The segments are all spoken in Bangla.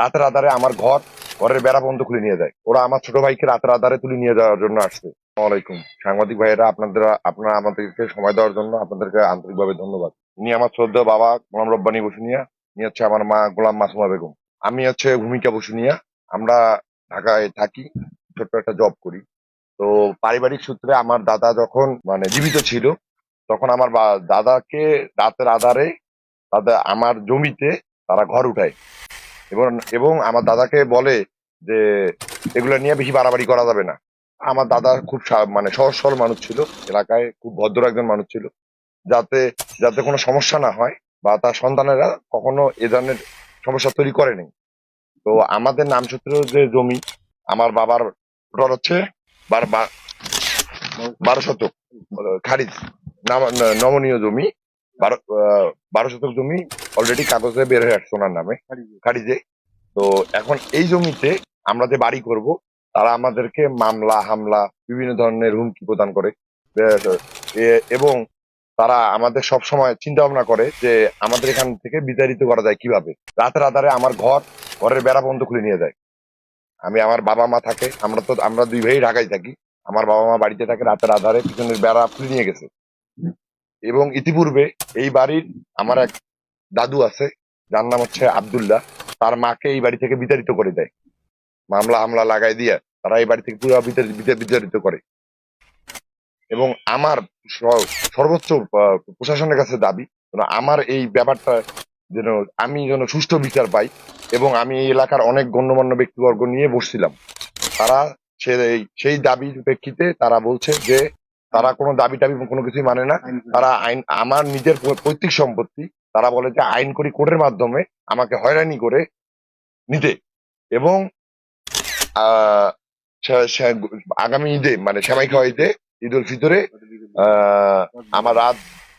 রাতের আধারে আমার ঘর, ঘরের বেড়া বন্ধ খুলে নিয়ে যায়। ওরা আমার ছোট ভাইকে রাতের আধারে তুলে নিয়ে যাওয়ার জন্য আসছে। আসসালামাইকুম সাংবাদিক ভাইয়েরা, আপনাদের, আপনারা আমাদেরকে সময় দেওয়ার জন্য আপনাদেরকে আন্তরিকভাবে ধন্যবাদ। ইনি আমার শ্রদ্ধা বাবা, গোলাম রব্বানী বসুনিয়া। ইনি হচ্ছে আমার মা, গোলাম মাসুমা বেগম। আমি হচ্ছে ভূমিকা বসুনিয়া। আমরা ঢাকায় থাকি, ছোট্ট একটা জব করি। তো পারিবারিক সূত্রে আমার দাদা যখন মানে জীবিত ছিল, তখন আমার দাদাকে রাতের আধারে তাদের, আমার জমিতে তারা ঘর উঠায়। এবং এবং আমার দাদাকে বলে যে, এগুলো নিয়ে বেশি বাড়াবাড়ি করা যাবে না। আমার দাদা খুব মানে সহজ সরল মানুষ ছিল, এলাকায় খুব ভদ্র একজন মানুষ ছিল। যাতে যাতে কোনো সমস্যা না হয় বা তার সন্তানেরা কখনো এ ধরনের সমস্যা তৈরি করেনি তো আমাদের নামসূত্র যে জমি, আমার বাবার টোটাল হচ্ছে বার- শতক, খারিজ। নাম- নমনীয় জমি। বারো বারো শতক জমি অলরেডি কাগজে বের হয়ে আসছে ওনার নামে খারিজে। তো এখন এই জমিতে আমরা যে বাড়ি করব তারা আমাদেরকে মামলা হামলা বিভিন্ন ধরনের হুমকি প্রদান করে। এবং তারা আমাদের সব সময় চিন্তা ভাবনা করে যে আমাদের এখান থেকে বিতাড়িত করা যায় কীভাবে। রাতের আধারে আমার ঘর ঘরের বেড়া বন্ধ খুলে নিয়ে যায়। আমি আমার বাবা মা থাকে আমরা তো আমরা দুই ভাই ঢাকায় থাকি। আমার বাবা মা বাড়িতে থাকে রাতের আধারে পিছনের বেড়া খুলে নিয়ে গেছে। এবং ইতিপূর্বে এই বাড়ির আমার এক দাদু আছে, যার নাম হচ্ছে আব্দুল্লাহ। তার মাকে এই বাড়ি থেকে বিতাড়িত করে দেয়। মামলা হামলা লাগাই দিয়ে তারা এই বাড়ি থেকে পুরো বিতাড়িত করে। এবং আমার সর্বোচ্চ প্রশাসনের কাছে দাবি আমার এই ব্যাপারটা যেন আমি যেন সুষ্ঠু বিচার পাই এবং আমি এই এলাকার অনেক গণ্যমান্য ব্যক্তিবর্গ নিয়ে বসছিলাম। তারা সেই দাবির প্রেক্ষিতে তারা বলছে যে তারা কোনো দাবি টাবি কোনো কিছুই মানে না। তারা আইন আমার নিজের পৈতৃক সম্পত্তি তারা বলে যে আইন করি কোর্টের মাধ্যমে আমাকে হয়রানি করে নিতে। এবং আগামী ঈদে মানে সেমাই খাওয়া ঈদে ঈদ উল ফিতরে আহ, আমার রাত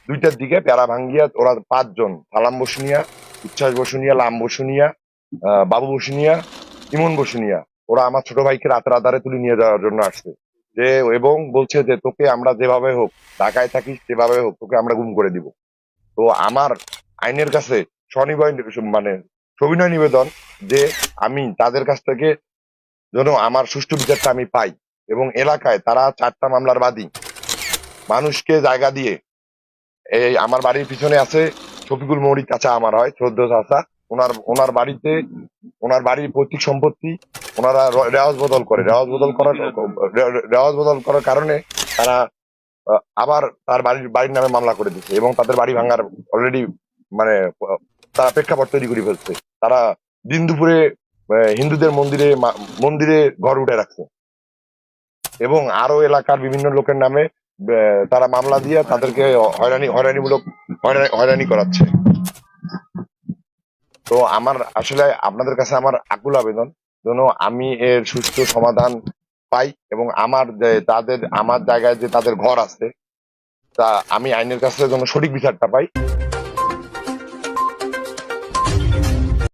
দুইটার দিকে প্যারা ভাঙ্গিয়া ওরা পাঁচজন সালাম বসুনিয়া উচ্ছ্বাস বসুনিয়া লাম বসুনিয়া আহ, বাবু বসুনিয়া ইমন বসুনিয়া ওরা আমার ছোট ভাইকে রাতের আধারে তুলে নিয়ে যাওয়ার জন্য আসছে। যে এবং বলছে যে তোকে আমরা যেভাবে হোক, ঢাকায় থাকিস সেভাবে হোক, তোকে আমরা গুম করে দিব। তো আমার আইনের কাছে স্বনির্ভর মানে সবিনয় নিবেদন যে আমি তাদের কাছ থেকে যেন আমার সুষ্ঠু বিচারটা আমি পাই এবং এলাকায় তারা চারটা মামলার বাদী। মানুষকে জায়গা দিয়ে, এই আমার বাড়ির পিছনে আছে শফিকুল মৌরি চাচা আমার হয় শ্রদ্ধ চাচা। ওনার ওনার বাড়িতে ওনার বাড়ির পৈতৃক সম্পত্তি ওনারা রেওয়াজ বদল করে। রেওয়াজ বদল করার রেওয়াজ বদল করার কারণে তারা আবার তার বাড়ির বাড়ির নামে মামলা করে দিচ্ছে এবং তাদের বাড়ি ভাঙার অলরেডি মানে তারা প্রেক্ষাপট তৈরি করে ফেলছে। তারা দিন দুপুরে হিন্দুদের মন্দিরে মন্দিরে ঘর উঠে রাখছে। এবং আরও এলাকার বিভিন্ন লোকের নামে তারা মামলা দিয়ে তাদেরকে হয়রানি, হয়রানিমূলক হয়রানি হয়রানি করাচ্ছে। তো আমার আসলে আপনাদের কাছে আমার আকুল আবেদন, যেন আমি এর সুস্থ সমাধান পাই এবং আমার তাদের, আমার জায়গায় যে তাদের ঘর আছে, তা আমি আইনের কাছে যেন সঠিক বিচারটা পাই।